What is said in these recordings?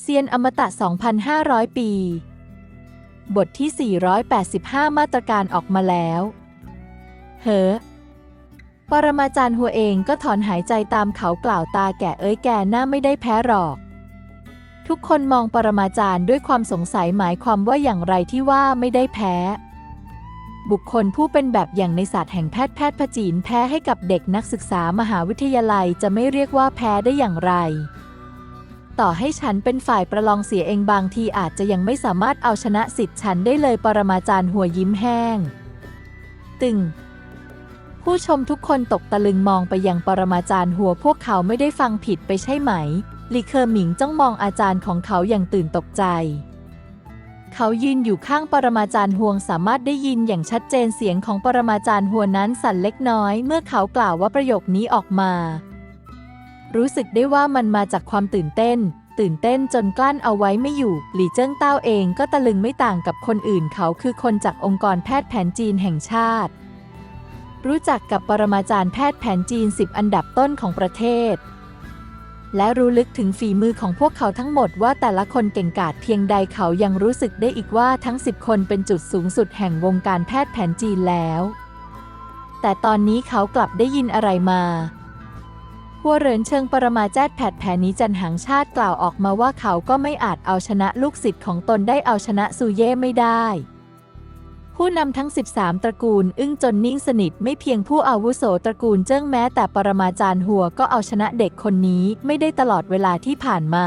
เซียนอมตะ 2,500 ปี บทที่ 485 มาตรการออกมาแล้ว เฮ้อปรมาจารย์หัวเองก็ถอนหายใจตามเขากล่าวตาแก่เอ้ยแก่หน้าไม่ได้แพ้หรอก ทุกคนมองปรมาจารย์ด้วยความสงสัยหมายความว่าอย่างไรที่ว่าไม่ได้แพ้ บุคคลผู้เป็นแบบอย่างในศาสตร์แห่งแพทย์แพทย์ผจีนแพ้ให้กับเด็กนักศึกษามหาวิทยาลัยจะไม่เรียกว่าแพ้ได้อย่างไร ต่อให้ฉันเป็นฝ่ายประลองเสียเองบางทีอาจจะยังไม่สามารถเอาชนะสิทธิ์ฉันได้เลยปรมาจารย์หัวยิ้มแห้ง ตึง ผู้ชมทุกคนตกตะลึงมองไปยังปรมาจารย์หัวพวกเขาไม่ได้ฟังผิดไปใช่ไหมลีเคอร์หมิงจ้องมองอาจารย์ของเขาอย่างตื่นตกใจ เขายืนอยู่ข้างปรมาจารย์ห่วงสามารถได้ยินอย่างชัดเจนเสียงของปรมาจารย์หัวนั้นสั่นเล็กน้อย เมื่อเขากล่าวว่าประโยคนี้ออกมา รู้สึกได้ว่ามันมาจากความตื่นเต้น ตื่นเต้นจนกลั้นเอาไว้ไม่อยู่ หลี่เจิ้งเต้าเองก็ตะลึงไม่ต่างกับคนอื่นเขาคือคนจากองค์กรแพทย์แผนจีนแห่งชาติ รู้จักกับปรมาจารย์แพทย์แผนจีน 10 อันดับต้นของประเทศ และรู้ลึกถึงฝีมือของพวกเขาทั้งหมดว่าแต่ละคนเก่งกาจเพียงใดเขายังรู้สึกได้อีกว่าทั้ง 10 คนเป็นจุดสูงสุดแห่งวงการแพทย์แผนจีนแล้ว แต่ตอนนี้เขากลับได้ยินอะไรมา หัวเหรินเชิงปรมาจทย์แพทย์แผนนี้จันหังชาติกล่าวออกมาว่าเขาก็ไม่อาจเอาชนะลูกศิษย์ของตนได้เอาชนะซูเย่ไม่ได้ ผู้นำทั้ง 13 ตระกูล อึ้งจนนิ่งสนิทไม่เพียงผู้อาวุโสตระกูลเจิ้งแม้แต่ปรมาจารย์หัวก็เอาชนะเด็กคนนี้ไม่ได้ตลอดเวลาที่ผ่านมา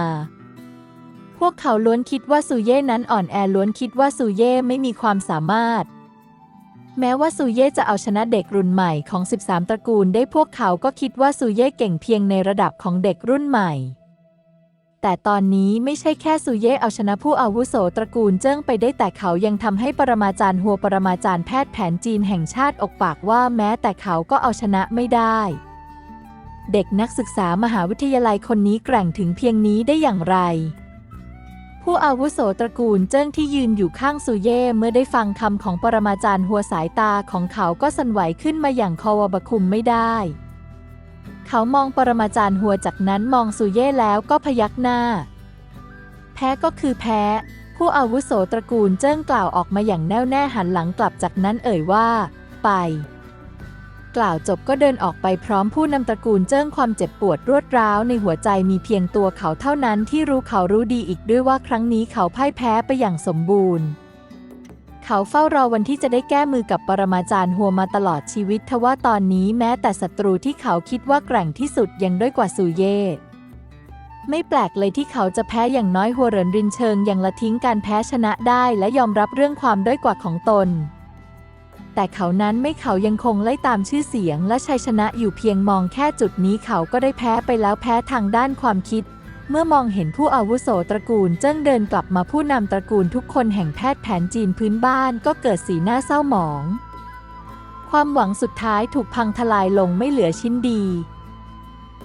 พวกเขาล้วนคิดว่าซูเย่นั้นอ่อนแอล้วนคิดว่าซูเย่ไม่มีความสามารถ แม้ว่าซูเย่จะเอาชนะเด็กรุ่นใหม่ของ 13 ตระกูลได้พวกเขาก็คิดว่าซูเย่เก่งเพียงในระดับของเด็กรุ่นใหม่ แต่ตอนนี้ไม่ใช่แค่ซูเย่เอาชนะผู้อาวุโสตระกูลเจิ้งไปได้แต่เขายังทำให้ปรมาจารย์หัวปรมาจารย์แพทย์แผนจีนแห่งชาติอกปากว่าแม้แต่เขาก็เอาชนะไม่ได้ เด็กนักศึกษามหาวิทยาลัยคนนี้แกร่งถึงเพียงนี้ได้อย่างไร ผู้อาวุโสตระกูลเจิ้งที่ยืนอยู่ข้างซูเย่เมื่อได้ฟังคำของปรมาจารย์หัวสายตาของเขาก็สั่นไหวขึ้นมาอย่างคอวบคุมไม่ได้ เขามองปรมาจารย์หัวจากนั้นมองซูเย่แล้วก็พยักหน้า แพ้ก็คือแพ้ ผู้อาวุโสตระกูลเจิ้งกล่าวออกมาอย่างแน่วแน่หันหลังกลับจากนั้นเอ่ยว่า ไป กล่าวจบก็เดินออกไปพร้อมผู้นำตระกูลเจิ้งความเจ็บปวดรวดร้าวในหัวใจมีเพียงตัวเขาเท่านั้นที่รู้เขารู้ดีอีกด้วยว่าครั้งนี้เขาพ่ายแพ้ไปอย่างสมบูรณ์ เขาเฝ้ารอวันที่จะได้แก้มือกับปรมาจารย์หัวมาตลอดชีวิตทว่าตอนนี้แม้แต่ศัตรูที่เขาคิดว่าแกร่งที่สุดยังด้อยกว่าซูเย่ไม่แปลกเลยที่เขาจะแพ้อย่างน้อยหัวเหรินรินเชิงยังละทิ้งการแพ้ชนะได้และยอมรับเรื่องความด้อยกว่าของตน แต่เขานั้นไม่เขายังคงไล่ตามชื่อเสียงและชัยชนะอยู่เพียงมองแค่จุดนี้เขาก็ได้แพ้ไปแล้วแพ้ทางด้านความคิด เมื่อมองเห็นผู้อาวุโสตระกูลเจิ้งเดินกลับมาผู้นำตระกูลทุกคนแห่งแพทย์แผนจีนพื้นบ้านก็เกิดสีหน้าเศร้าหมอง ความหวังสุดท้ายถูกพังทลายลงไม่เหลือชิ้นดี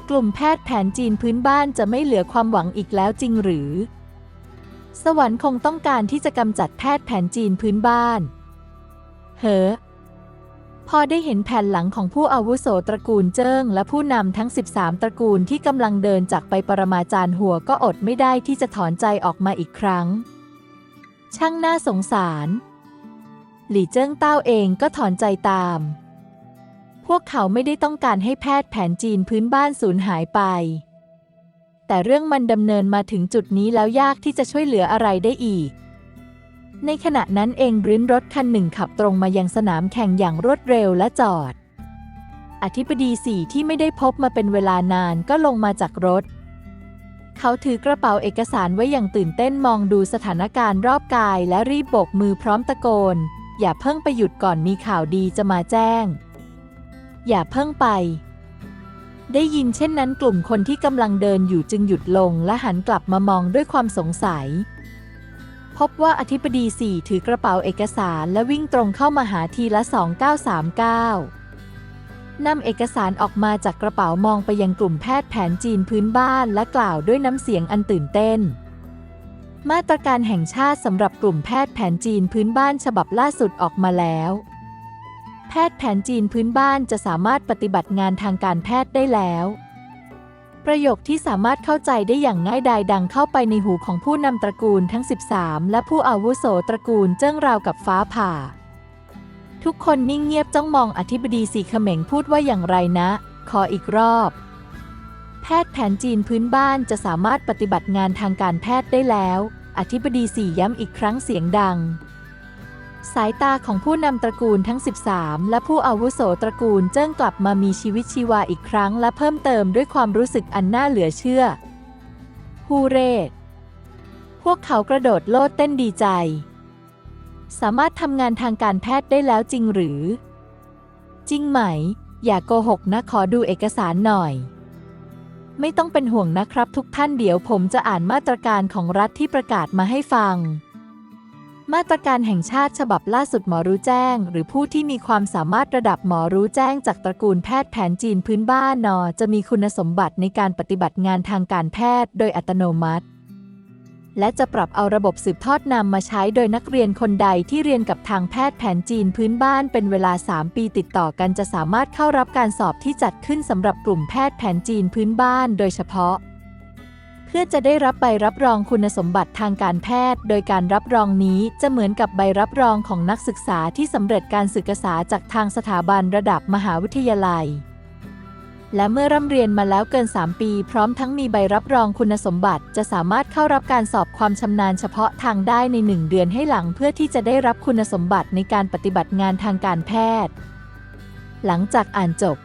กลุ่มแพทย์แผนจีนพื้นบ้านจะไม่เหลือความหวังอีกแล้วจริงหรือ สวรรค์คงต้องการที่จะกำจัดแพทย์แผนจีนพื้นบ้านเฮอ พอได้เห็นแผ่นหลังของผู้อาวุโสตระกูลเจิ้ง และผู้นำทั้ง 13 ตระกูลที่กำลังเดินจากไปปรมาจารย์หัวก็อดไม่ได้ที่จะถอนใจออกมาอีกครั้ง ช่างน่าสงสาร หลี่เจิ้งเต้าเองก็ถอนใจตาม พวกเขาไม่ได้ต้องการให้แพทย์แผนจีนพื้นบ้านสูญหายไป แต่เรื่องมันดำเนินมาถึงจุดนี้แล้วยากที่จะช่วยเหลืออะไรได้อีก ในขณะนั้นเองริ้นรถคันหนึ่งขับตรงมายังสนามแข่งอย่างรวดเร็วและจอด อธิบดีสี่ที่ไม่ได้พบมาเป็นเวลานานก็ลงมาจากรถ เขาถือกระเป๋าเอกสารไว้อย่างตื่นเต้นมองดูสถานการณ์รอบกายและรีบโบกมือพร้อมตะโกน อย่าเพิ่งไปหยุดก่อนมีข่าวดีจะมาแจ้ง อย่าเพิ่งไป ได้ยินเช่นนั้นกลุ่มคนที่กำลังเดินอยู่จึงหยุดลงและหันกลับมามองด้วยความสงสัย พบว่าอธิบดีสี่ถือกระเป๋าเอกสารและวิ่งตรงเข้ามาหาทีละ 2939นำเอกสารออกมาจากกระเป๋ามองไปยังกลุ่มแพทย์แผนจีนพื้นบ้านและกล่าวด้วยน้ำเสียงอันตื่นเต้น มาตรการแห่งชาติสำหรับกลุ่มแพทย์แผนจีนพื้นบ้านฉบับล่าสุดออกมาแล้ว แพทย์แผนจีนพื้นบ้านจะสามารถปฏิบัติงานทางการแพทย์ได้แล้ว ประโยคที่สามารถเข้าใจได้อย่างง่ายดายดังเข้าไปในหูของผู้นำตระกูลทั้ง 13 และผู้อาวุโสตระกูลเจิ้งราวกับฟ้าผ่า ทุกคนนิ่งเงียบจ้องมองอธิบดีสีเขม็งพูดว่าอย่างไรนะ ขออีกรอบ แพทย์แผนจีนพื้นบ้านจะสามารถปฏิบัติงานทางการแพทย์ได้แล้ว อธิบดีสีย้ำอีกครั้งเสียงดัง สายตาของผู้นำตระกูลทั้ง 13 และผู้อาวุโสตระกูลเจิ้งกลับมามีชีวิตชีวาอีกครั้งและเพิ่มเติมด้วยความรู้สึกอันน่าเหลือเชื่อ ฮูเร่ พวกเขากระโดดโลดเต้นดีใจ สามารถทำงานทางการแพทย์ได้แล้วจริงหรือ จริงไหม อย่าโกหกนะขอดูเอกสารหน่อย ไม่ต้องเป็นห่วงนะครับทุกท่านเดี๋ยวผมจะอ่านมาตรการของรัฐที่ประกาศมาให้ฟัง มาตรการแห่งชาติฉบับล่าสุดหมอรู้แจ้ง หรือผู้ที่มีความสามารถระดับหมอรู้แจ้งจากตระกูลแพทย์แผนจีนพื้นบ้านนอ จะมีคุณสมบัติในการปฏิบัติงานทางการแพทย์โดยอัตโนมัติ และจะปรับเอาระบบสืบทอดนำมาใช้โดยนักเรียนคนใดที่เรียนกับทางแพทย์แผนจีนพื้นบ้านเป็นเวลา 3 ปีติดต่อกันจะสามารถเข้ารับการสอบที่จัดขึ้นสำหรับกลุ่มแพทย์แผนจีนพื้นบ้าน โดยเฉพาะ พื่อจะได้รับใบรับรองคุณสมบัติทางการแพทย์ โดยการรับรองนี้จะเหมือนกับใบรับรองของนักศึกษาที่สำเร็จการศึกษาจากทางสถาบันระดับมหาวิทยาลัย และเมื่อร่ำเรียนมาแล้วเกิน 3 ปี พร้อมทั้งมีใบรับรองคุณสมบัติ จะสามารถเข้ารับการสอบความชำนาญเฉพาะทางได้ใน 1 เดือนให้หลังเพื่อที่จะได้รับคุณสมบัติในการปฏิบัติงานทางการแพทย์ หลังจากอ่านจบ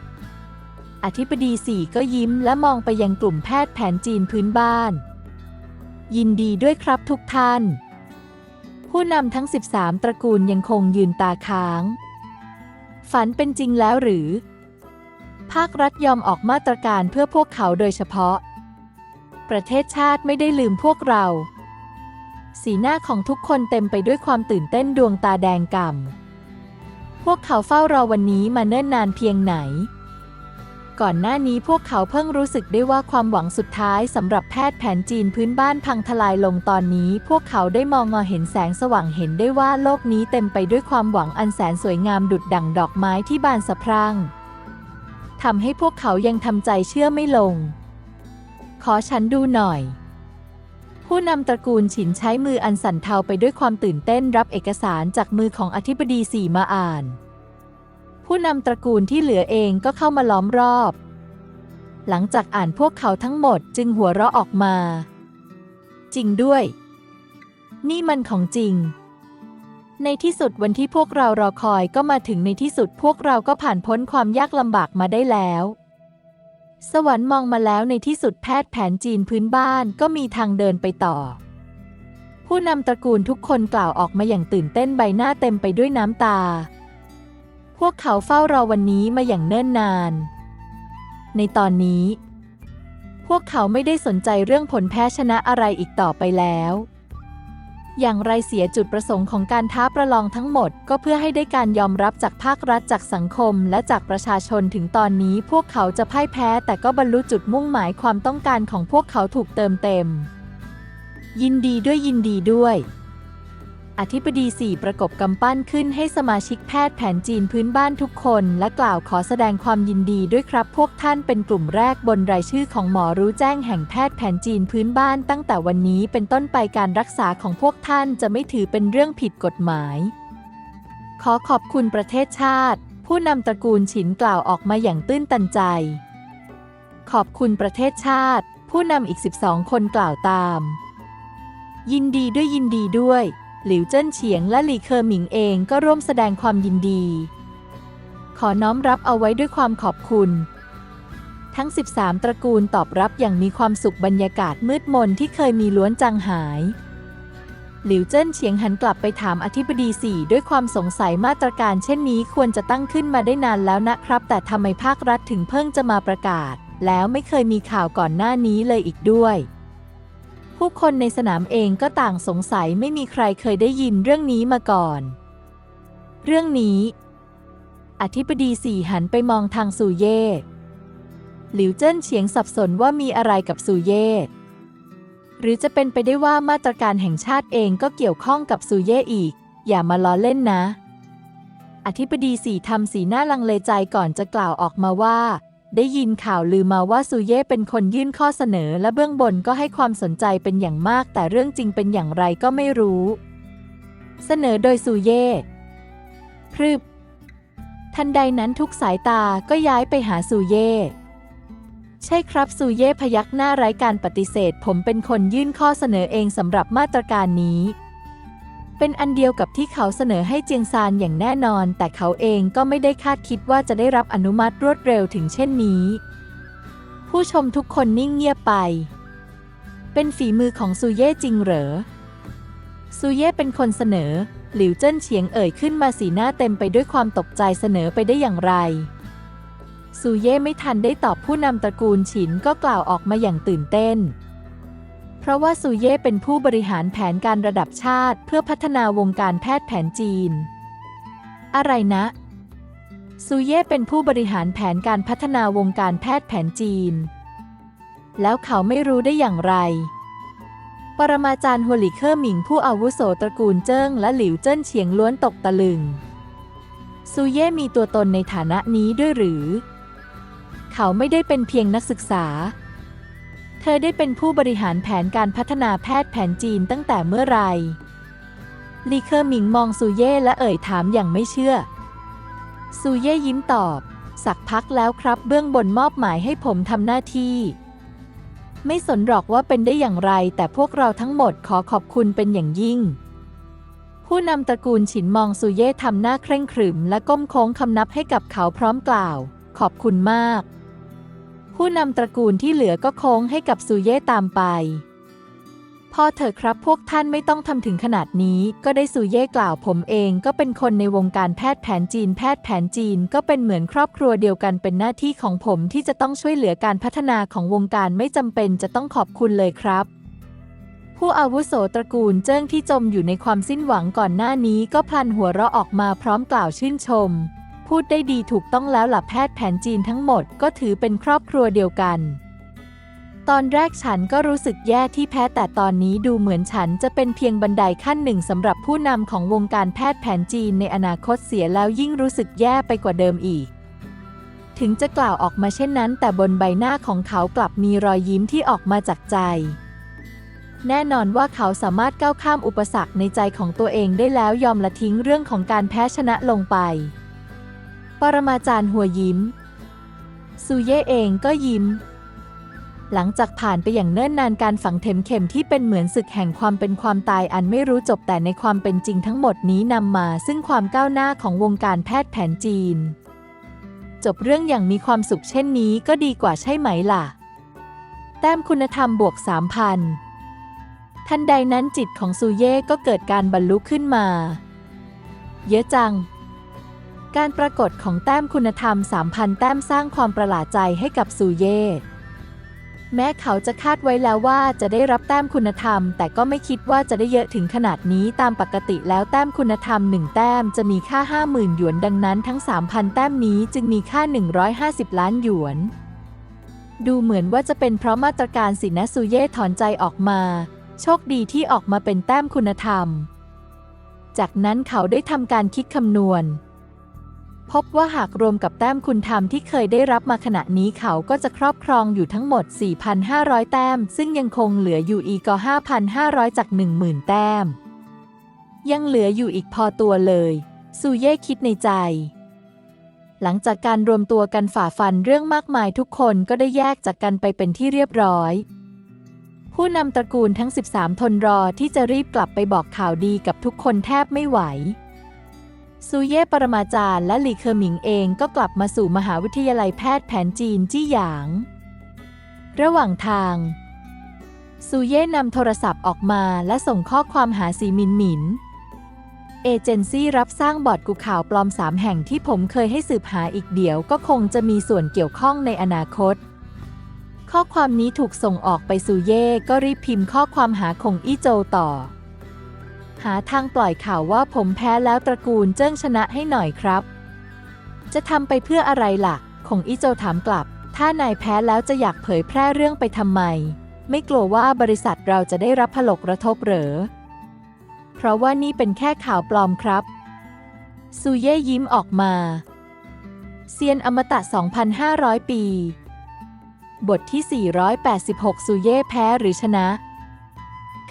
อธิบดีสี่ก็ยิ้มและมองไปยังกลุ่มแพทย์แผนจีนพื้นบ้าน ยินดีด้วยครับทุกท่าน ผู้นำทั้ง 13 ตระกูลยังคงยืนตาค้าง ฝันเป็นจริงแล้วหรือ ภาครัฐยอมออกมาตรการเพื่อพวกเขาโดยเฉพาะ ประเทศชาติไม่ได้ลืมพวกเรา สีหน้าของทุกคนเต็มไปด้วยความตื่นเต้นดวงตาแดงก่ำพวกเขาเฝ้ารอวันนี้มาเนิ่นนานเพียงไหน ก่อนหน้านี้พวกเขาเพิ่งรู้สึกได้ว่าความหวังสุดท้ายสำหรับแพทย์แผนจีนพื้นบ้านพังทลายลงตอนนี้ พวกเขาได้มองมาเห็นแสงสว่างเห็นได้ว่าโลกนี้เต็มไปด้วยความหวังอันแสนสวยงามดุดดั่งดอกไม้ที่บานสะพรั่งทำให้พวกเขายังทำใจเชื่อไม่ลง ขอฉันดูหน่อย ผู้นำตระกูลฉินใช้มืออันสั่นเทาไปด้วยความตื่นเต้นรับเอกสารจากมือของอธิบดีสี่มาอ่าน ผู้นำตระกูลที่เหลือเองก็เข้ามาล้อมรอบ หลังจากอ่านพวกเขาทั้งหมดจึงหัวเราะออกมา จริงด้วย นี่มันของจริง ในที่สุดวันที่พวกเรารอคอยก็มาถึงในที่สุดพวกเราก็ผ่านพ้นความยากลำบากมาได้แล้วสวรรค์มองมาแล้วในที่สุดแพทย์แผนจีนพื้นบ้านก็มีทางเดินไปต่อ ผู้นำตระกูลทุกคนกล่าวออกมาอย่างตื่นเต้นใบหน้าเต็มไปด้วยน้ำตา พวกเขาเฝ้ารอวันนี้มาอย่างเนิ่นนาน ในตอนนี้ พวกเขาไม่ได้สนใจเรื่องผลแพ้ชนะอะไรอีกต่อไปแล้ว อย่างไรเสียจุดประสงค์ของการท้าประลองทั้งหมด ก็เพื่อให้ได้การยอมรับจากภาครัฐจากสังคมและจากประชาชนถึงตอนนี้พวกเขาจะพ่ายแพ้ แต่ก็บรรลุจุดมุ่งหมายความต้องการของพวกเขาถูกเติมเต็ม ยินดีด้วยยินดีด้วย อธิบดีสี่ประกบกำปั้นขึ้นให้สมาชิกแพทย์แผนจีนพื้นบ้านทุกคน และกล่าวขอแสดงความยินดีด้วยครับ พวกท่านเป็นกลุ่มแรกบนรายชื่อของหมอรู้แจ้งแห่งแพทย์แผนจีนพื้นบ้าน ตั้งแต่วันนี้เป็นต้นไปการรักษาของพวกท่านจะไม่ถือเป็นเรื่องผิดกฎหมาย ขอขอบคุณประเทศชาติ ผู้นำตระกูลฉินกล่าวออกมาอย่างตื้นตันใจ ขอบคุณประเทศชาติ ผู้นำอีก 12 คนกล่าวตาม ยินดีด้วยยินดีด้วย หลิวเจิ้นเฉียงและหลี่เคอหมิงเองก็ร่วมแสดงความยินดี ขอน้อมรับเอาไว้ด้วยความขอบคุณ ทั้ง 13 ตระกูลตอบรับอย่างมีความสุขบรรยากาศมืดมนที่เคยมีล้วนจางหาย หลิวเจิ้นเฉียงหันกลับไปถามอธิบดีสี่ด้วยความสงสัยมาตรการเช่นนี้ควรจะตั้งขึ้นมาได้นานแล้วนะครับ แต่ทำไมภาครัฐถึงเพิ่งจะมาประกาศ แล้วไม่เคยมีข่าวก่อนหน้านี้เลยอีกด้วย ผู้คนในสนามเองก็ต่างสงสัยไม่มีใครเคยได้ยินเรื่องนี้มาก่อน เรื่องนี้ อธิบดีสี่หันไปมองทางซูเย่หลิวเจิ้นเฉียงสับสนว่ามีอะไรกับซูเย่หรือจะเป็นไปได้ว่ามาตรการแห่งชาติเองก็เกี่ยวข้องกับซูเย่อีก อย่ามาล้อเล่นนะ อธิบดีสี่ทำสีหน้าลังเลใจก่อนจะกล่าวออกมาว่า ได้ยินข่าวลือมาว่าซูเย่เป็นคนยื่นข้อเสนอ และเบื้องบนก็ให้ความสนใจเป็นอย่างมาก แต่เรื่องจริงเป็นอย่างไรก็ไม่รู้ เสนอโดยซูเย่พรึบ ทันใดนั้นทุกสายตาก็ย้ายไปหาซูเย่ใช่ครับซูเย่พยักหน้าไร้การปฏิเสธ ผมเป็นคนยื่นข้อเสนอเองสำหรับมาตรการนี้ เป็นอันเดียวกับที่เขาเสนอให้เจียงซานอย่างแน่นอน แต่เขาเองก็ไม่ได้คาดคิดว่าจะได้รับอนุมัติรวดเร็วถึงเช่นนี้ ผู้ชมทุกคนนิ่งเงียบไป เป็นฝีมือของซูเย่จริงเหรอซูเย่เป็นคนเสนอ หลิวเจิ้นเฉียงเอ่ยขึ้นมาสีหน้าเต็มไปด้วยความตกใจเสนอไปได้อย่างไรซูเย่ไม่ทันได้ตอบผู้นำตระกูลฉินก็กล่าวออกมาอย่างตื่นเต้น เพราะว่าซูเย่เป็นผู้บริหารแผนการระดับชาติ เพื่อพัฒนาวงการแพทย์แผนจีน อะไรนะ ซูเย่เป็นผู้บริหารแผนการพัฒนาวงการแพทย์แผนจีน แล้วเขาไม่รู้ได้อย่างไร ปรมาจารย์หัวหลีเคอร์หมิงผู้อาวุโสตระกูลเจิ้งและหลิวเจิ้นเฉียงล้วนตกตะลึง ซูเย่มีตัวตนในฐานะนี้ด้วยหรือ เขาไม่ได้เป็นเพียงนักศึกษา เธอได้เป็นผู้บริหารแผนการพัฒนาแพทย์แผนจีนตั้งแต่เมื่อไหร่ลีเคอร์หมิงมองซูเย่และเอ่ยถามอย่างไม่เชื่อ ซูเย่ยิ้มตอบ สักพักแล้วครับเบื้องบนมอบหมายให้ผมทำหน้าที่ ไม่สนหรอกว่าเป็นได้อย่างไร แต่พวกเราทั้งหมดขอขอบคุณเป็นอย่างยิ่ง ผู้นำตระกูลฉินมองซูเย่ทำหน้าเคร่งขรึม และก้มโค้งคำนับให้กับเขาพร้อมกล่าว ขอบคุณมาก ผู้นำตระกูลที่เหลือก็โค้งให้กับซูเย่ตามไป พอเถอะครับพวกท่านไม่ต้องทำถึงขนาดนี้ก็ได้ซูเย่กล่าวผมเองก็เป็นคนในวงการแพทย์แผนจีน แพทย์แผนจีนก็เป็นเหมือนครอบครัวเดียวกันเป็นหน้าที่ของผมที่จะต้องช่วยเหลือการพัฒนาของวงการไม่จำเป็นจะต้องขอบคุณเลยครับผู้อาวุโสตระกูลเจิ้งที่จมอยู่ในความสิ้นหวังก่อนหน้านี้ก็พลันหัวเราะออกมาพร้อมกล่าวชื่นชม พูดได้ดีถูกต้องแล้วล่ะแพทย์แผนจีนทั้งหมดก็ถือเป็นครอบครัวเดียวกัน ตอนแรกฉันก็รู้สึกแย่ที่แพ้แต่ตอนนี้ดูเหมือนฉันจะเป็นเพียงบันไดขั้นหนึ่งสำหรับผู้นำของวงการแพทย์แผนจีนในอนาคตเสียแล้วยิ่งรู้สึกแย่ไปกว่าเดิมอีกถึงจะกล่าวออกมาเช่นนั้น แต่บนใบหน้าของเขากลับมีรอยยิ้มที่ออกมาจากใจ แน่นอนว่าเขาสามารถก้าวข้ามอุปสรรคในใจของตัวเองได้แล้วยอมละทิ้งเรื่องของการแพ้ชนะลงไป ปรมาจารย์หัวยิ้ม ซูเย่เองก็ยิ้ม หลังจากผ่านไปอย่างเนิ่นนานการฝังเข็มเข็มที่เป็นเหมือนศึกแห่งความเป็นความตายอันไม่รู้จบแต่ในความเป็นจริงทั้งหมดนี้นำมาซึ่งความก้าวหน้าของวงการแพทย์แผนจีน จบเรื่องอย่างมีความสุขเช่นนี้ก็ดีกว่าใช่ไหมล่ะ แต้มคุณธรรมบวก3,000ทันใดนั้นจิตของซูเย่ก็เกิดการบรรลุขึ้นมา เยอะจัง การปรากฏของแต้มคุณธรรม 3,000 แต้มสร้างความประหลาดใจให้กับซูเย่แม้เขาจะคาดไว้แล้วว่าจะได้รับแต้มคุณธรรม แต่ก็ไม่คิดว่าจะได้เยอะถึงขนาดนี้ตามปกติแล้วแต้มคุณธรรม 1 แต้มจะมีค่า 50,000 หยวนดังนั้นทั้ง 3,000 แต้มนี้จึงมีค่า 150 ล้านหยวน ดูเหมือนว่าจะเป็นเพราะมาตรการสินะซูเย่ถอนใจออกมา โชคดีที่ออกมาเป็นแต้มคุณธรรม จากนั้นเขาได้ทำการคิดคำนวณ พบว่าหากรวมกับแต้มคุณธรรมที่เคยได้รับมาขณะนี้เขาก็จะครอบครองอยู่ทั้งหมด 4,500 แต้ม ซึ่งยังคงเหลืออยู่อีกก็5,500 จาก 10,000 แต้ม ยังเหลืออยู่อีกพอตัวเลย ซูเย่คิดในใจ หลังจากการรวมตัวกันฝ่าฟันเรื่องมากมายทุกคนก็ได้แยกจากกันไปเป็นที่เรียบร้อย ผู้นำตระกูลทั้ง 13 ทนรอที่จะรีบกลับไปบอกข่าวดีกับทุกคนแทบไม่ไหว ซูเย่ปรมาจารย์และหลีเคอหมิงเองก็กลับมาสู่มหาวิทยาลัยแพทย์แผนจีนจี้หยาง ระหว่างทาง ซูเย่นำโทรศัพท์ออกมาและส่งข้อความหาสีมินหมิน เอเจนซี่รับสร้างบอร์ดกูข่าวปลอมสามแห่งที่ผมเคยให้สืบหาอีกเดี๋ยวก็คงจะมีส่วนเกี่ยวข้องในอนาคต ข้อความนี้ถูกส่งออกไปซูเย่ก็รีบพิมพ์ข้อความหาคงอี้โจวต่อ หาทางปล่อยข่าวว่าผมแพ้แล้วตระกูลเจิ้งชนะให้หน่อยครับ จะทำไปเพื่ออะไรล่ะ คงอี้โจถามกลับ ถ้านายแพ้แล้วจะอยากเผยแพร่เรื่องไปทำไม ไม่กลัวว่าบริษัทเราจะได้รับผลกระทบเหรอ เพราะว่านี่เป็นแค่ข่าวปลอมครับ ซูเย่ยิ้มออกมา เซียนอมตะ 2,500 ปี บทที่ 486 ซูเย่แพ้หรือชนะ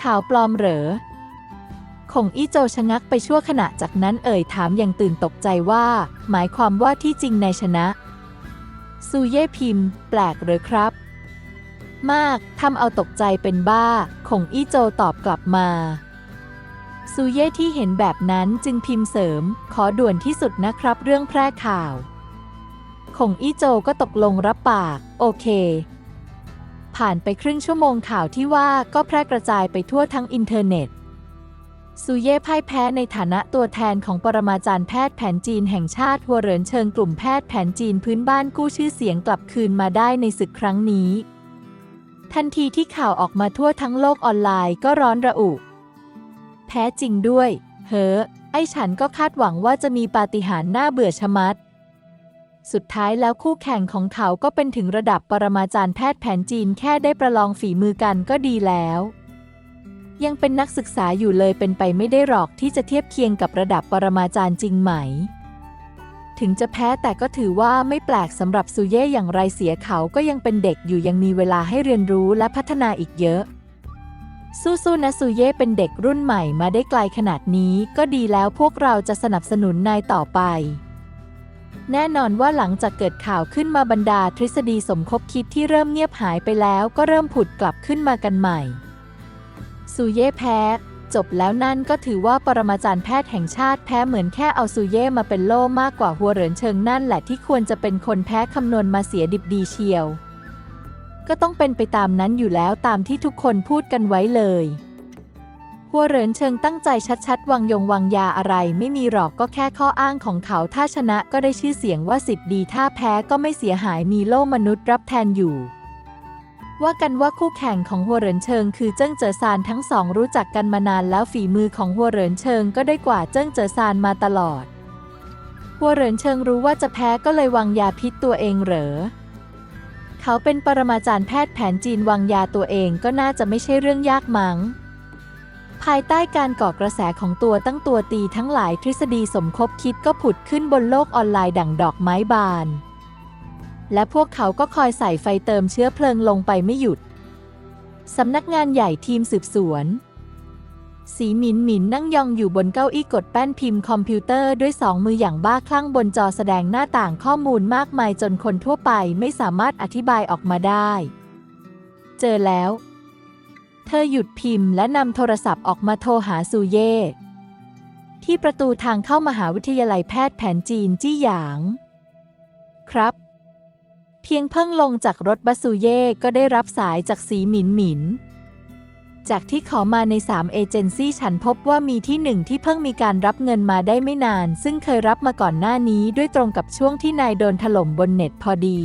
ข่าวปลอมเหรอ คงอี้โจชะงักไปชั่วขณะจากนั้นเอ่ยถามอย่างตื่นตกใจว่า หมายความว่าที่จริงนายชนะซูเย่พิมพ์ แปลกเหรือครับ มากทำเอาตกใจเป็นบ้า คงอี้โจตอบกลับมาซูเย่ที่เห็นแบบนั้นจึงพิมพ์เสริม ขอด่วนที่สุดนะครับเรื่องแพร่ข่าว คงอี้โจก็ตกลงรับปาก โอเค ผ่านไปครึ่งชั่วโมงข่าวที่ว่าก็แพร่กระจายไปทั่วทั้งอินเทอร์เน็ต ซูเย่พ่ายแพ้ในฐานะตัวแทนของปรมาจารย์แพทย์แผนจีนแห่งชาติหัวเหรินเชิงกลุ่มแพทย์แผนจีนพื้นบ้านกู้ชื่อเสียงกลับคืนมาได้ในศึกครั้งนี้ ทันทีที่ข่าวออกมาทั่วทั้งโลกออนไลน์ก็ร้อนระอุ แพ้จริงด้วย เฮ้อ ไอฉันก็คาดหวังว่าจะมีปาฏิหาริย์น่าเบื่อชะมัด สุดท้ายแล้วคู่แข่งของเขาก็เป็นถึงระดับปรมาจารย์แพทย์แผนจีนแค่ได้ประลองฝีมือกันก็ดีแล้ว ยังเป็นนักศึกษาอยู่เลยเป็นไปไม่ได้หรอกที่จะเทียบเคียงกับระดับปรมาจารย์จริงไหม ถึงจะแพ้แต่ก็ถือว่าไม่แปลกสำหรับซูเย่อย่างไรเสียเขาก็ยังเป็นเด็กอยู่ยังมีเวลาให้เรียนรู้และพัฒนาอีกเยอะ สู้ๆนะซูเย่เป็นเด็กรุ่นใหม่มาได้ไกลขนาดนี้ก็ดีแล้วพวกเราจะสนับสนุนนายต่อไปแน่นอนว่าหลังจากเกิดข่าวขึ้นมาบรรดาทฤษฎีสมคบคิดที่เริ่มเงียบหายไปแล้วก็เริ่มผุดกลับขึ้นมากันใหม่ ซูเย่แพ้ จบแล้วนั่นก็ถือว่าปรมาจารย์แพทย์แห่งชาติแพ้เหมือนแค่เอาซูเย่มาเป็นโล่มากกว่าหัวเหรินเชิงนั่นแหละที่ควรจะเป็นคนแพ้คำนวณมาเสียดิบดีเชียว ก็ต้องเป็นไปตามนั้นอยู่แล้วตามที่ทุกคนพูดกันไว้เลยหัวเหรินเชิงตั้งใจชัดๆ วังยงวังยาอะไรไม่มีหรอกก็แค่ข้ออ้างของเขาถ้าชนะก็ได้ชื่อเสียงว่าสิทธิ์ดีถ้าแพ้ก็ไม่เสียหายมีโล่มนุษย์รับแทนอยู่ ว่ากันว่าคู่แข่งของหัวเหรินเชิงคือเจิ้งเจ๋อซานทั้งสองรู้จักกันมานานแล้วฝีมือของหัวเหรินเชิงก็ได้กว่าเจิ้งเจ๋อซานมาตลอด หัวเหรินเชิงรู้ว่าจะแพ้ก็เลยวางยาพิษตัวเองเหรอ เขาเป็นปรมาจารย์แพทย์แผนจีนวางยาตัวเองก็น่าจะไม่ใช่เรื่องยากมั้ง ภายใต้การก่อกระแสของตัวตั้งตัวตีทั้งหลายทฤษฎีสมคบคิดก็ผุดขึ้นบนโลกออนไลน์ดั่งดอกไม้บาน และพวกเขาก็คอยใส่ไฟเติมเชื้อเพลิงลงไปไม่หยุด สำนักงานใหญ่ทีมสืบสวน สีหมินหมินนั่งยองอยู่บนเก้าอี้กดแป้นพิมพ์คอมพิวเตอร์ด้วยสองมืออย่างบ้าคลั่งบนจอแสดงหน้าต่างข้อมูลมากมายจนคนทั่วไปไม่สามารถอธิบายออกมาได้ เจอแล้ว เธอหยุดพิมพ์และนำโทรศัพท์ออกมาโทรหาซูเย่ที่ประตูทางเข้ามหาวิทยาลัยแพทย์แผนจีนจี้หยาง ครับ เพียงเพิ่งลงจากรถบัสซูเย่ก็ได้รับสายจากสีหมินหมิน จากที่ขอมาใน 3 เอเจนซี่ฉันพบว่ามีที่หนึ่งที่เพิ่งมีการรับเงินมาได้ไม่นาน ซึ่งเคยรับมาก่อนหน้านี้ด้วยตรงกับช่วงที่นายโดนถล่มบนเน็ตพอดี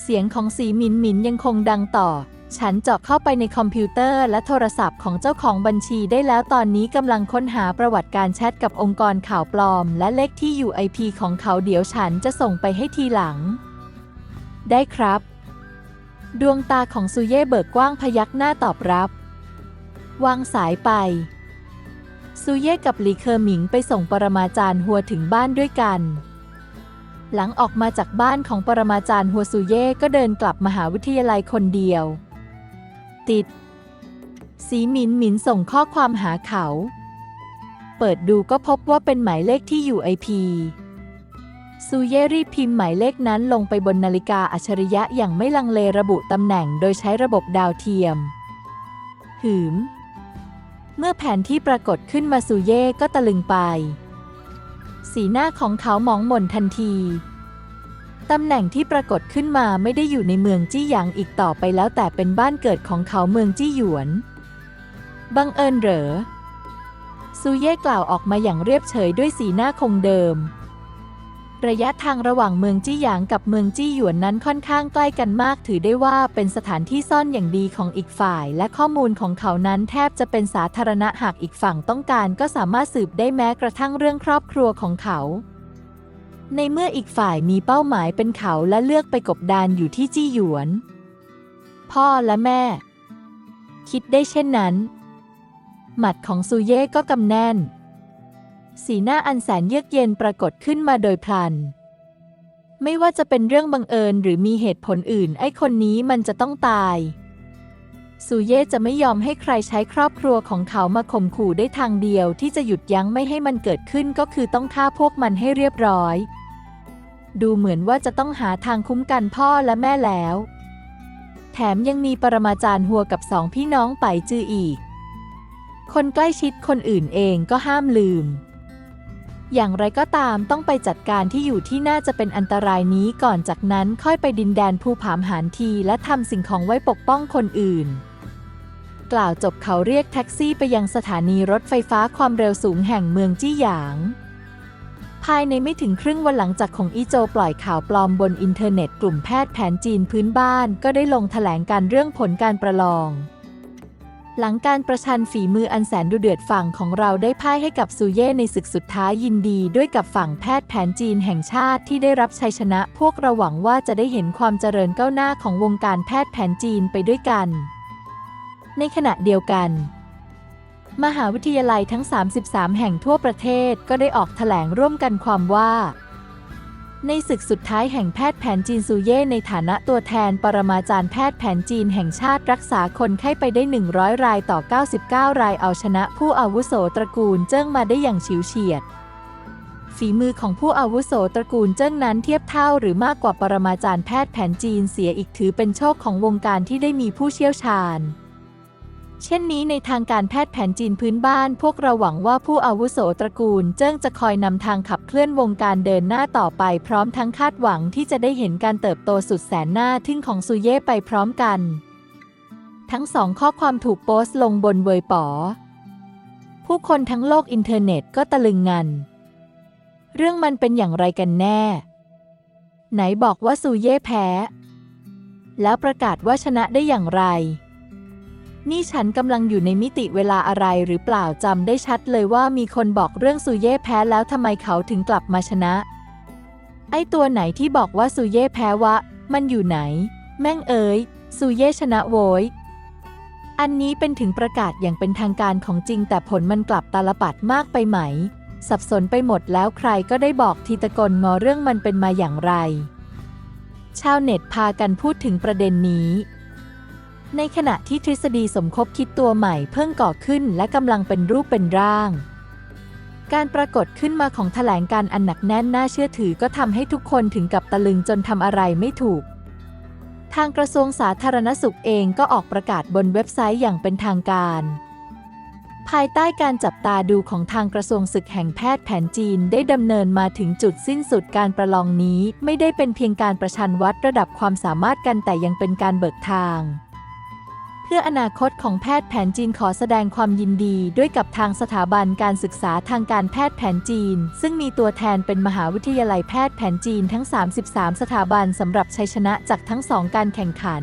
เสียงของสีหมินหมินยังคงดังต่อ ฉันเจาะเข้าไปในคอมพิวเตอร์และโทรศัพท์ของเจ้าของบัญชีได้แล้วตอนนี้กำลังค้นหาประวัติการแชทกับองค์กรข่าวปลอม และเลขที่ UIP ของเขาเดี๋ยวฉันจะส่งไปให้ทีหลัง ได้ครับ ดวงตาของซูเย่เบิกกว้างพยักหน้าตอบรับ วางสายไป ซูเย่กับหลีเคอหมิงไปส่งปรมาจารย์หัวถึงบ้านด้วยกัน หลังออกมาจากบ้านของปรมาจารย์หัวซูเย่ก็เดินกลับมหาวิทยาลัยคนเดียว ติด สีหมินหมินส่งข้อความหาเขา เปิดดูก็พบว่าเป็นหมายเลขที่ UIP ซูเย่รีพิมพ์หมายเลขนั้นลงไปบนนาฬิกาอัจฉริยะอย่างไม่ลังเลระบุตำแหน่งโดยใช้ระบบดาวเทียม หืม เมื่อแผนที่ปรากฏขึ้นมาซูเย่ก็ตะลึงไป สีหน้าของเขาหมองหม่นทันที ตำแหน่งที่ปรากฏขึ้นมาไม่ได้อยู่ในเมืองจี้หยางอีกต่อไปแล้วแต่เป็นบ้านเกิดของเขาเมืองจี้หยวน บังเอิญเหรอ ซูเย่กล่าวออกมาอย่างเรียบเฉยด้วยสีหน้าคงเดิม ระยะทางระหว่างเมืองจี้หยางกับเมืองจี้หยวนนั้นค่อนข้างใกล้กันมาก ถือได้ว่าเป็นสถานที่ซ่อนอย่างดีของอีกฝ่าย และข้อมูลของเขานั้นแทบจะเป็นสาธารณะหากอีกฝั่งต้องการ ก็สามารถสืบได้แม้กระทั่งเรื่องครอบครัวของเขา ในเมื่ออีกฝ่ายมีเป้าหมายเป็นเขาและเลือกไปกบดานอยู่ที่จี้หยวน พ่อและแม่ คิดได้เช่นนั้น หมัดของซูเย่ก็กำแน่น สีหน้าอันแสนเยือกเย็นปรากฏขึ้นมาโดยพลัน ไม่ว่าจะเป็นเรื่องบังเอิญหรือมีเหตุผลอื่น ไอ้คนนี้มันจะต้องตายซูเย่จะไม่ยอมให้ใครใช้ครอบครัวของเขามาข่มขู่ได้ทางเดียวที่จะหยุดยั้งไม่ให้มันเกิดขึ้นก็คือต้องฆ่าพวกมันให้เรียบร้อย ดูเหมือนว่าจะต้องหาทางคุ้มกันพ่อและแม่แล้ว แถมยังมีปรมาจารย์หัวกับสองพี่น้องไปจืออีก คนใกล้ชิดคนอื่นเองก็ห้ามลืม อย่างไรก็ตามต้องไปจัดการที่อยู่ที่น่าจะเป็นอันตรายนี้ก่อนจากนั้นค่อยไปดินแดนภูผามหานทีและทำสิ่งของไว้ปกป้องคนอื่น กล่าวจบเขาเรียกแท็กซี่ไปยังสถานีรถไฟฟ้าความเร็วสูงแห่งเมืองจี้หยาง ภายในไม่ถึงครึ่งวันหลังจากของอีโจปล่อยข่าวปลอมบนอินเทอร์เน็ตกลุ่มแพทย์แผนจีนพื้นบ้านก็ได้ลงแถลงการเรื่องผลการประลอง หลังการประชันฝีมืออันแสนดุเดือดฝั่งของเราได้พ่ายให้กับซูเย่ในศึกสุดท้ายยินดีด้วยกับฝั่งแพทย์แผนจีนแห่งชาติที่ได้รับชัยชนะ พวกเราหวังว่าจะได้เห็นความเจริญก้าวหน้าของวงการแพทย์แผนจีนไปด้วยกัน ในขณะเดียวกัน มหาวิทยาลัยทั้ง 33 แห่งทั่วประเทศก็ได้ออกแถลงร่วมกันความว่า ในศึกสุดท้ายแห่งแพทย์แผนจีนซูเย่ในฐานะตัวแทนปรมาจารย์แพทย์แผนจีนแห่งชาติรักษาคนไข้ไปได้ 100 รายต่อ 99 รายเอาชนะผู้อาวุโสตระกูลเจิ้งมาได้อย่างฉิวเฉียด ฝีมือของผู้อาวุโสตระกูลเจิ้งนั้นเทียบเท่าหรือมากกว่าปรมาจารย์แพทย์แผนจีนเสียอีกถือเป็นโชคของวงการที่ได้มีผู้เชี่ยวชาญ เช่นนี้ในทางการแพทย์แผนจีนพื้นบ้าน พวกเราหวังว่าผู้อาวุโสตระกูล เจิ้งจะคอยนำทางขับเคลื่อนวงการเดินหน้าต่อไปพร้อมทั้งคาดหวังที่จะได้เห็นการเติบโตสุดแสนน่าทึ่งของซูเย่ไปพร้อมกัน ทั้งสองข้อความถูกโพสต์ลงบนเวยป๋อผู้คนทั้งโลกอินเทอร์เน็ตก็ตะลึงงัน เรื่องมันเป็นอย่างไรกันแน่ ไหนบอกว่าซูเย่แพ้ แล้วประกาศว่าชนะได้อย่างไร นี่ฉันกำลังอยู่ในมิติเวลาอะไรหรือเปล่าจำได้ชัดเลยว่ามีคนบอกเรื่องซูเย่แพ้แล้วทำไมเขาถึงกลับมาชนะ ไอตัวไหนที่บอกว่าซูเย่แพ้วะ มันอยู่ไหน แม่งเอ๋ยซูเย่ชนะโวยอันนี้เป็นถึงประกาศอย่างเป็นทางการของจริง แต่ผลมันกลับตาลปัดมากไปไหม สับสนไปหมดแล้วใครก็ได้บอกทีตะกลงอเรื่องมันเป็นมาอย่างไร ชาวเน็ตพากันพูดถึงประเด็นนี้ ในขณะที่ทฤษฎีสมคบคิดตัวใหม่เพิ่งก่อขึ้นและกำลังเป็นรูปเป็นร่าง การปรากฏขึ้นมาของแถลงการอันหนักแน่นน่าเชื่อถือก็ทำให้ทุกคนถึงกับตะลึงจนทำอะไรไม่ถูก ทางกระทรวงสาธารณสุขเองก็ออกประกาศบนเว็บไซต์อย่างเป็นทางการภายใต้การจับตาดูของทางกระทรวงศึกแห่งแพทย์แผนจีนได้ดำเนินมาถึงจุดสิ้นสุดการประลองนี้ ไม่ได้เป็นเพียงการประชันวัดระดับความสามารถกันแต่ยังเป็นการเบิกทาง พื่ออนาคตของแพทย์แผนจีนขอแสดงความยินดีด้วยกับทางสถาบันการศึกษาทางการแพทย์แผนจีน ซึ่งมีตัวแทนเป็นมหาวิทยาลัยแพทย์แผนจีนทั้ง 33 สถาบันสำหรับชัยชนะจากทั้งสองการแข่งขัน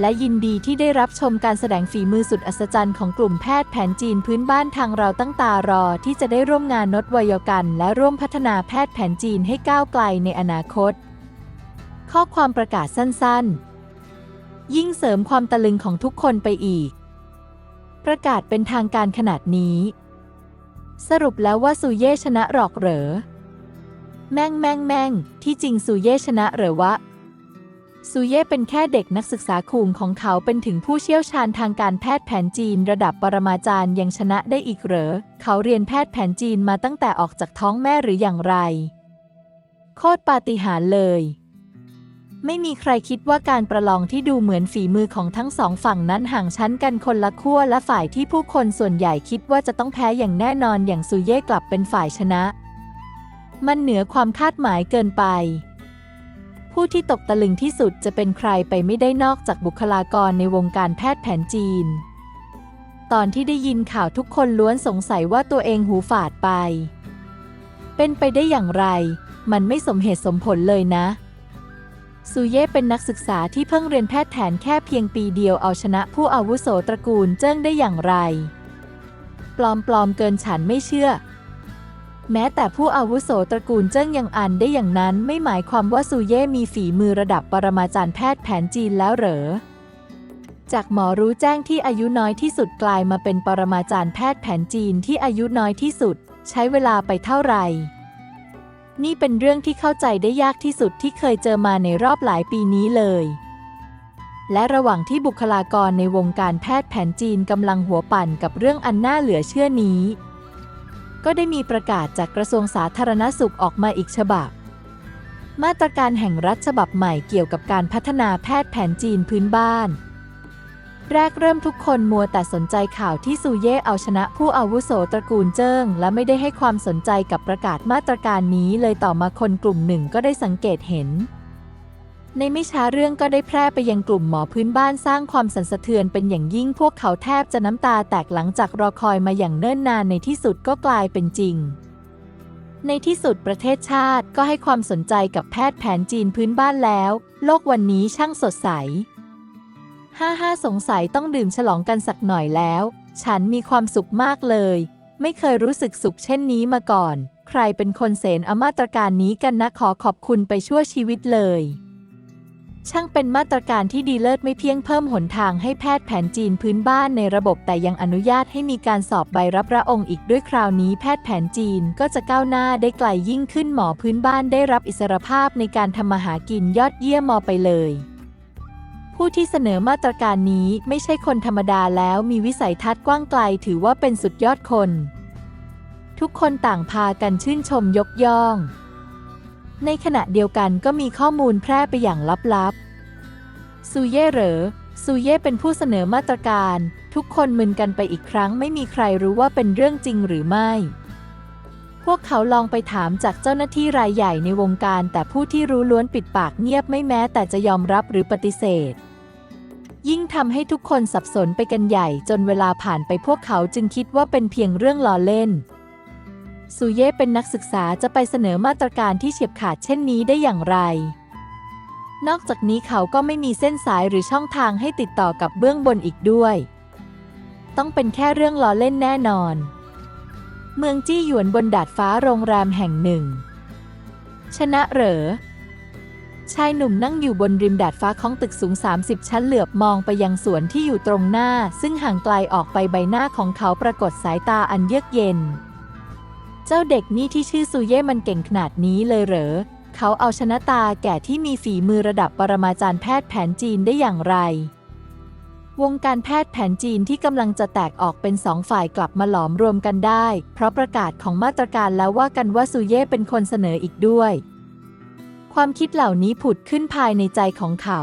และยินดีที่ได้รับชมการแสดงฝีมือสุดอัศจรรย์ของกลุ่มแพทย์แผนจีนพื้นบ้านทางเราตั้งตารอที่จะได้ร่วมงานนดวยกัน และร่วมพัฒนาแพทย์แผนจีนให้ก้าวไกลในอนาคต ข้อความประกาศสั้น ๆ ยิ่งเสริมความตะลึงของทุกคนไปอีก ประกาศเป็นทางการขนาดนี้ สรุปแล้วว่าซูเย่ชนะหรอกเหรอ แม่งแม่งแม่งที่จริงซูเย่ชนะเหรอวะซูเย่เป็นแค่เด็กนักศึกษาคูงของเขาเป็นถึงผู้เชี่ยวชาญทางการแพทย์แผนจีนระดับปรมาจารย์ยังชนะได้อีกเหรอ เขาเรียนแพทย์แผนจีนมาตั้งแต่ออกจากท้องแม่หรืออย่างไร โคตรปาฏิหาริย์เลย ไม่มีใครคิดว่าการประลองที่ดูเหมือนฝีมือของทั้งสองฝั่งนั้นห่างชั้นกันคนละขั้วและฝ่ายที่ผู้คนส่วนใหญ่คิดว่าจะต้องแพ้อย่างแน่นอนอย่างซูเย่กลับเป็นฝ่ายชนะ มันเหนือความคาดหมายเกินไป ผู้ที่ตกตะลึงที่สุดจะเป็นใครไปไม่ได้นอกจากบุคลากรในวงการแพทย์แผนจีน ตอนที่ได้ยินข่าวทุกคนล้วนสงสัยว่าตัวเองหูฝาดไป เป็นไปได้อย่างไร มันไม่สมเหตุสมผลเลยนะ ซูเย่เป็นนักศึกษาที่เพิ่งเรียนแพทย์แผนแค่เพียงปีเดียวเอาชนะผู้อาวุโสตระกูลเจิ้งได้อย่างไร ปลอมปลอมๆเกินฉันไม่เชื่อ แม้แต่ผู้อาวุโสตระกูลเจิ้งยังอันได้อย่างนั้นไม่หมายความว่าซูเย่มีฝีมือระดับปรมาจารย์แพทย์แผนจีนแล้วเหรอ จากหมอรู้แจ้งที่อายุน้อยที่สุดกลายมาเป็นปรมาจารย์แพทย์แผนจีนที่อายุน้อยที่สุด ใช้เวลาไปเท่าไหร่ นี่เป็นเรื่องที่เข้าใจได้ยากที่สุดที่เคยเจอมาในรอบหลายปีนี้เลย และระหว่างที่บุคลากรในวงการแพทย์แผนจีนกำลังหัวปั่นกับเรื่องอันน่าเหลือเชื่อนี้ ก็ได้มีประกาศจากกระทรวงสาธารณสุขออกมาอีกฉบับ มาตรการแห่งรัฐฉบับใหม่เกี่ยวกับการพัฒนาแพทย์แผนจีนพื้นบ้าน แรกเริ่มทุกคนมัวแต่สนใจข่าวที่ซูเย่เอาชนะผู้อาวุโสตระกูลเจิ้ง และไม่ได้ให้ความสนใจกับประกาศมาตรการนี้เลยต่อมาคนกลุ่มหนึ่งก็ได้สังเกตเห็น ในไม่ช้าเรื่องก็ได้แพร่ไปยังกลุ่มหมอพื้นบ้านสร้างความสันสะเทือนเป็นอย่างยิ่งพวกเขาแทบจะน้ำตาแตกหลังจากรอคอยมาอย่างเนิ่นนานในที่สุดก็กลายเป็นจริงในที่สุดประเทศชาติก็ให้ความสนใจกับแพทย์แผนจีนพื้นบ้านแล้ว โลกวันนี้ช่างสดใส ห้าห้าสงสัยต้องดื่มฉลองกันสักหน่อยแล้ว ฉันมีความสุขมากเลย ไม่เคยรู้สึกสุขเช่นนี้มาก่อน ใครเป็นคนเสนอมาตรการนี้กันนะขอขอบคุณไปชั่วชีวิตเลย ช่างเป็นมาตรการที่ดีเลิศไม่เพียงเพิ่มหนทางให้แพทย์แผนจีนพื้นบ้านในระบบแต่ยังอนุญาตให้มีการสอบใบรับพระองค์อีกด้วยคราวนี้แพทย์แผนจีนก็จะก้าวหน้าได้ไกลยิ่งขึ้นหมอพื้นบ้านได้รับอิสรภาพในการทำมาหากินยอดเยี่ยมมอไปเลย ผู้ที่เสนอมาตรการนี้ไม่ใช่คนธรรมดาแล้วมีวิสัยทัศน์กว้างไกลถือว่าเป็นสุดยอดคน ทุกคนต่างพากันชื่นชมยกย่อง ในขณะเดียวกันก็มีข้อมูลแพร่ไปอย่างลับๆ ซูเย่เหรอ ซูเย่เป็นผู้เสนอมาตรการ ทุกคนมึนกันไปอีกครั้งไม่มีใครรู้ว่าเป็นเรื่องจริงหรือไม่ พวกเขาลองไปถามจากเจ้าหน้าที่รายใหญ่ในวงการ แต่ผู้ที่รู้ล้วนปิดปากเงียบไม่แม้ แต่จะยอมรับหรือปฏิเสธ ยิ่งทำให้ทุกคนสับสนไปกันใหญ่จนเวลาผ่านไปพวกเขาจึงคิดว่าเป็นเพียงเรื่องล้อเล่นซูเย่เป็นนักศึกษาจะไปเสนอมาตรการที่เฉียบขาดเช่นนี้ได้อย่างไร นอกจากนี้เขาก็ไม่มีเส้นสายหรือช่องทางให้ติดต่อกับเบื้องบนอีกด้วย ต้องเป็นแค่เรื่องล้อเล่นแน่นอน เมืองจี้หยวนบนดาดฟ้าโรงแรมแห่งหนึ่ง ชนะเหรอ ชายหนุ่มนั่งอยู่บนริมดาดฟ้าของตึกสูง 30 ชั้นเหลือบมองไปยังสวนที่อยู่ตรงหน้า ซึ่งห่างไกลออกไปใบหน้าของเขาปรากฏสายตาอันเยือกเย็น เจ้าเด็กนี่ที่ชื่อซูเย่มันเก่งขนาดนี้เลยเหรอ เขาเอาชนะตาแก่ที่มีฝีมือระดับปรมาจารย์แพทย์แผนจีนได้อย่างไร วงการแพทย์แผนจีนที่กำลังจะแตกออกเป็นสองฝ่ายกลับมาหลอมรวมกันได้ เพราะประกาศของมาตรการแล้วว่ากันว่าซูเย่เป็นคนเสนออีกด้วย ความคิดเหล่านี้ผุดขึ้นภายในใจของเขา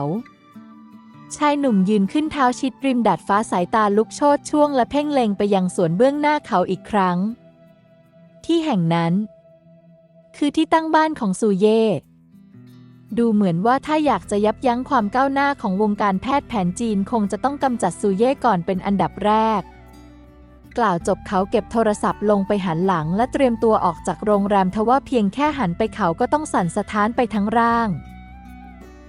ชายหนุ่มยืนขึ้นเท้าชิดริมดาดฟ้าสายตาลุกโชดช่วงและเพ่งเล็งไปยังสวนเบื้องหน้าเขาอีกครั้ง ที่แห่งนั้น คือที่ตั้งบ้านของซูเย่ ดูเหมือนว่าถ้าอยากจะยับยั้งความก้าวหน้าของวงการแพทย์แผนจีนคงจะต้องกำจัดซูเย่ก่อนเป็นอันดับแรก กล่าวจบเขาเก็บโทรศัพท์ลงไปหันหลังและเตรียมตัวออกจากโรงแรมทว่าเพียงแค่หันไปเขาก็ต้องสั่นสะท้านไปทั้งร่าง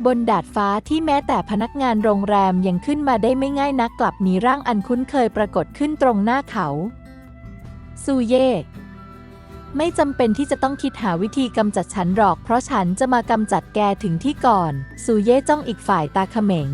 บนดาดฟ้าที่แม้แต่พนักงานโรงแรมยังขึ้นมาได้ไม่ง่ายนักกลับมีร่างอันคุ้นเคยปรากฏขึ้นตรงหน้าเขาซูเย่ ไม่จำเป็นที่จะต้องคิดหาวิธีกำจัดฉันหรอก เพราะฉันจะมากำจัดแกถึงที่ก่อน ซูเย่จ้องอีกฝ่ายตาเขม็ง